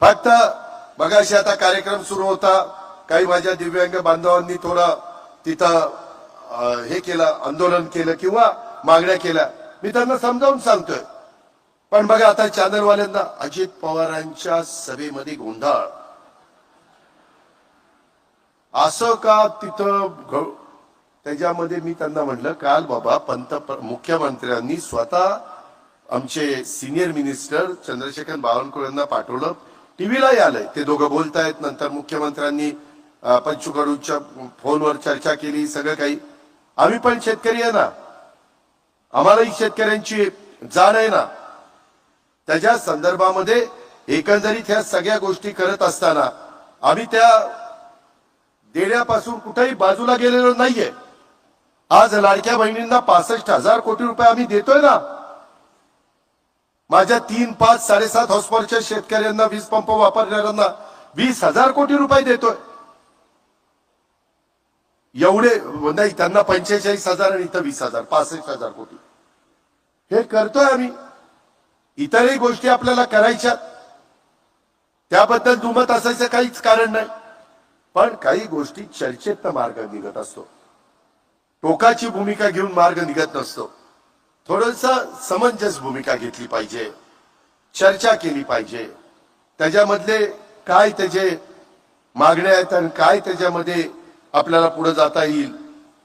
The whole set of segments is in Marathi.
फक्त बघाशी आता कार्यक्रम सुरू होता. काही माझ्या दिव्यांग बांधवांनी थोडं तिथं हे केलं आंदोलन केलं किंवा मागण्या केल्या. मी त्यांना समजावून सांगतोय. पण बघा आता चॅनलवाल्यांना अजित पवारांच्या सभेमध्ये गोंधळ. असं का तिथं त्याच्यामध्ये मी त्यांना म्हणलं काल बाबा पंत मुख्यमंत्र्यांनी स्वतः आमचे सिनियर मिनिस्टर चंद्रशेखर बावनकुळे यांना पाठवलं. टीव्हीलाही आलंय. ते दोघं बोलतायत. नंतर मुख्यमंत्र्यांनी पंचुकडूच्या फोनवर चर्चा केली. सगळं काही. आम्ही पण शेतकरी आहे ना. आम्हालाही शेतकऱ्यांची जाण आहे ना. त्याच्या संदर्भामध्ये एकंदरीत ह्या सगळ्या गोष्टी करत असताना आम्ही त्या देण्यापासून कुठेही बाजूला गेलेलो नाहीये. आज लाडक्या बहिणींना पासष्ट हजार कोटी रुपये आम्ही देतोय ना. माझ्या तीन पाच साडेसात हॉस्पॉरच्या शेतकऱ्यांना वीज पंप वापरणाऱ्यांना वीस हजार कोटी रुपये देतोय. एवढे नाही त्यांना पंचेचाळीस हजार आणि इथं वीस हजार पासष्ट हजार कोटी. हे करतोय आम्ही. इतरही गोष्टी आपल्याला करायच्या. त्याबद्दल दुमत असायचं काहीच कारण नाही. पण काही गोष्टी चर्चेतनं मार्ग निघत असतो. टोकाची भूमिका घेऊन मार्ग निघत नसतो. थोडस समंजस भूमिका घेतली पाहिजे. चर्चा केली पाहिजे. त्याच्यामधले काय त्याचे मागण्या आहेत आणि काय त्याच्यामध्ये आपल्याला पुढे जाता येईल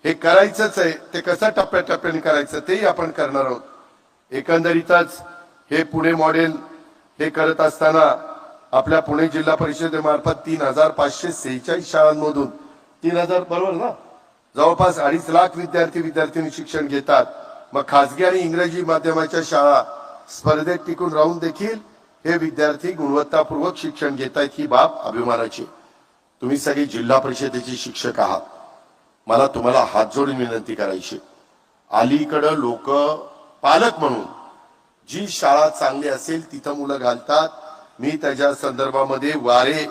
हे करायचंच आहे. ते कसं टप्प्याटप्प्याने करायचं तेही आपण करणार आहोत. एकंदरीतच हे पुणे मॉडेल हे करत असताना आपल्या पुणे जिल्हा परिषदेमार्फत तीन हजार पाचशे सेहेचाळीस शाळांमधून तीन हजार बरोबर ना? जवळपास अडीच लाख विद्यार्थी विद्यार्थिनी शिक्षण घेतात. मग खासगी आणि इंग्रजी माध्यमाच्या शाळा स्पर्धेत टिकून राहून देखील हे विद्यार्थी गुणवत्तापूर्वक शिक्षण घेत आहेत ही बाब अभिमानाची तुम्ही सगळी जिल्हा परिषदेचे शिक्षक आहात. मला तुम्हाला हात जोडून विनंती करायची अलीकडं लोक पालक म्हणून जी शाळा चांगली असेल तिथं मुलं घालतात. मी त्याच्या संदर्भामध्ये वारे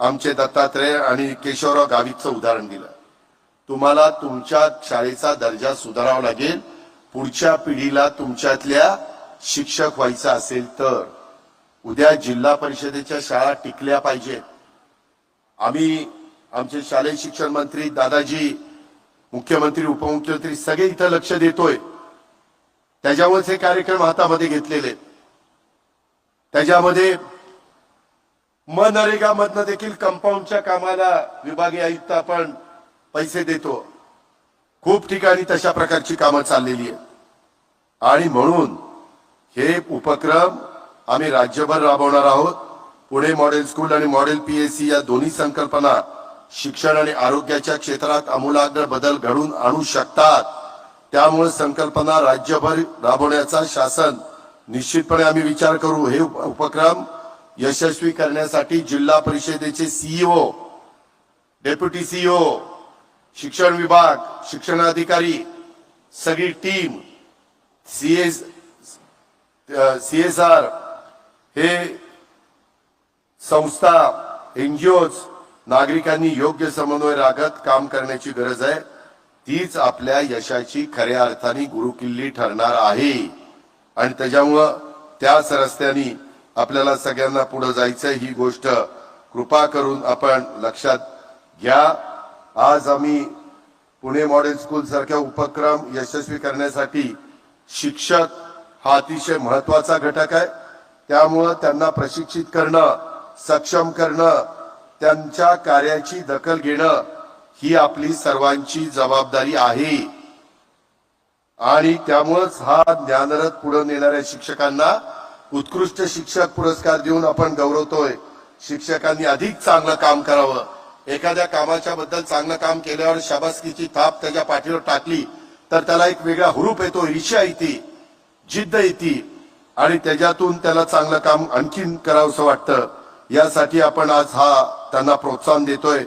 आमचे दत्तात्रय आणि केशवराव गावितचं उदाहरण दिलं. तुम्हाला तुमच्या शाळेचा दर्जा सुधारावा लागेल. पुढच्या पिढीला तुमच्यातल्या शिक्षक व्हायचं असेल तर उद्या जिल्हा परिषदेच्या शाळा टिकल्या पाहिजेत. आम्ही आमचे शालेय शिक्षण मंत्री दादाजी मुख्यमंत्री उपमुख्यमंत्री सगळे इथं लक्ष देतोय. त्याच्यामुळेच हे कार्यक्रम हातामध्ये घेतलेले त्याच्यामध्ये मनरेगा मधनं देखील कंपाऊंडच्या कामाला विभागीय आयुक्त आपण पैसे देतो. खूप ठिकाणी तशा प्रकारची कामं चाललेली आहेत. आणि म्हणून हे उपक्रम आम्ही राज्यभर राबवणार आहोत. पुणे मॉडेल स्कूल आणि मॉडेल पीएससी या दोन्ही संकल्पना शिक्षण आणि आरोग्याच्या क्षेत्रात आमूलाग्र बदल घडून आणू शकतात. त्यामुळे संकल्पना राज्यभर राबवण्याचा शासन निश्चितपणे आम्ही विचार करू. हे उप- उपक्रम यशस्वी करण्यासाठी जिल्हा परिषदेचे सीईओ डेप्युटी सीईओ शिक्षण विभाग शिक्षणाधिकारी सगळी टीम सीएस सीएसआर हे संस्था एनजीओज नागरिकांनी योग्य समन्वय राखत काम करण्याची गरज आहे. तीच आपल्या यशाची खऱ्या अर्थाने गुरुकिल्ली ठरणार आहे. आणि त्याच्यामुळं त्याच रस्त्याने आपल्याला सगळ्यांना पुढे जायचं ही गोष्ट कृपा करून आपण लक्षात घ्या. आज आम्ही पुणे मॉडेल स्कूल सारख्या उपक्रम यशस्वी करण्यासाठी शिक्षक हा अतिशय महत्त्वाचा घटक आहे. त्यामुळं त्यांना प्रशिक्षित करणं सक्षम करणं त्यांच्या कार्याची दखल घेणं ही आपली सर्वांची जबाबदारी आहे. आणि त्यामुळंच हा ज्ञानरथ पुढे नेणाऱ्या शिक्षकांना उत्कृष्ट शिक्षक पुरस्कार देऊन आपण गौरवतोय. शिक्षकांनी अधिक चांगलं काम करावं. एखाद्या कामाच्या बद्दल चांगलं काम केल्यावर शाबासकीची थाप त्याच्या पाठीवर टाकली तर त्याला एक वेगळा हुरूप येतो ईर्ष्या येते जिद्द येते आणि त्याच्यातून त्याला चांगलं काम आणखीन करावंसं वाटतं. यासाठी आपण आज हा त्यांना प्रोत्साहन देतोय.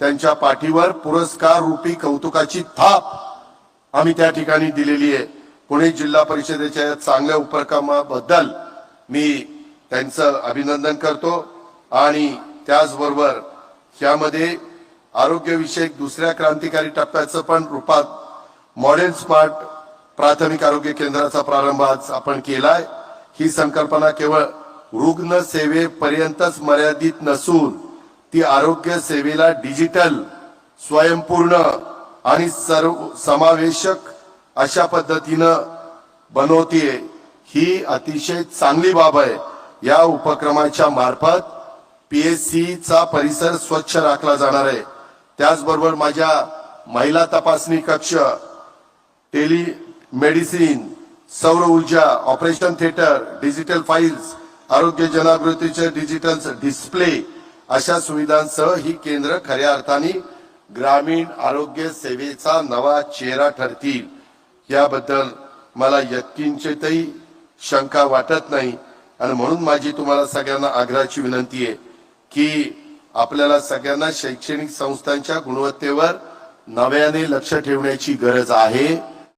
त्यांच्या पाठीवर पुरस्कार रूपी कौतुकाची थाप आम्ही त्या ठिकाणी दिलेली आहे. पुणे जिल्हा परिषदेच्या या चांगल्या उपक्रमाबद्दल मी त्यांचं अभिनंदन करतो. आणि त्याचबरोबर यामध्ये आरोग्यविषयक दुसऱ्या क्रांतिकारी टप्प्याचं पण रूपात मॉडेल स्मार्ट प्राथमिक आरोग्य केंद्राचा प्रारंभ आज आपण केलाय. ही संकल्पना केवळ रुग्ण सेवेपर्यंतच मर्यादित नसून ती आरोग्य सेवेला डिजिटल स्वयंपूर्ण आणि सर्व समावेशक अशा पद्धतीनं बनवतीये. ही अतिशय चांगली बाब आहे. या उपक्रमाच्या मार्फत पीएससी चा परिसर स्वच्छ राखला जाणार आहे. त्याचबरोबर माझ्या महिला तपासणी कक्ष टेली मेडिसिन सौर ऊर्जा ऑपरेशन थिएटर डिजिटल फाईल्स आरोग्य जनागृतीचे डिजिटल डिस्प्ले अशा सुविधांसह ही केंद्र खऱ्या अर्थाने ग्रामीण आरोग्य सेवेचा नवा चेहरा ठरतील. याबद्दल मला यत्किंचितही शंका वाटत नाही आणि म्हणून माझी तुम्हाला सगळ्यांना आग्रहाची विनंती आहे की आपल्याला सगळ्यांना शैक्षणिक संस्थांच्या गुणवत्तेवर नव्याने लक्ष ठेवण्याची गरज आहे.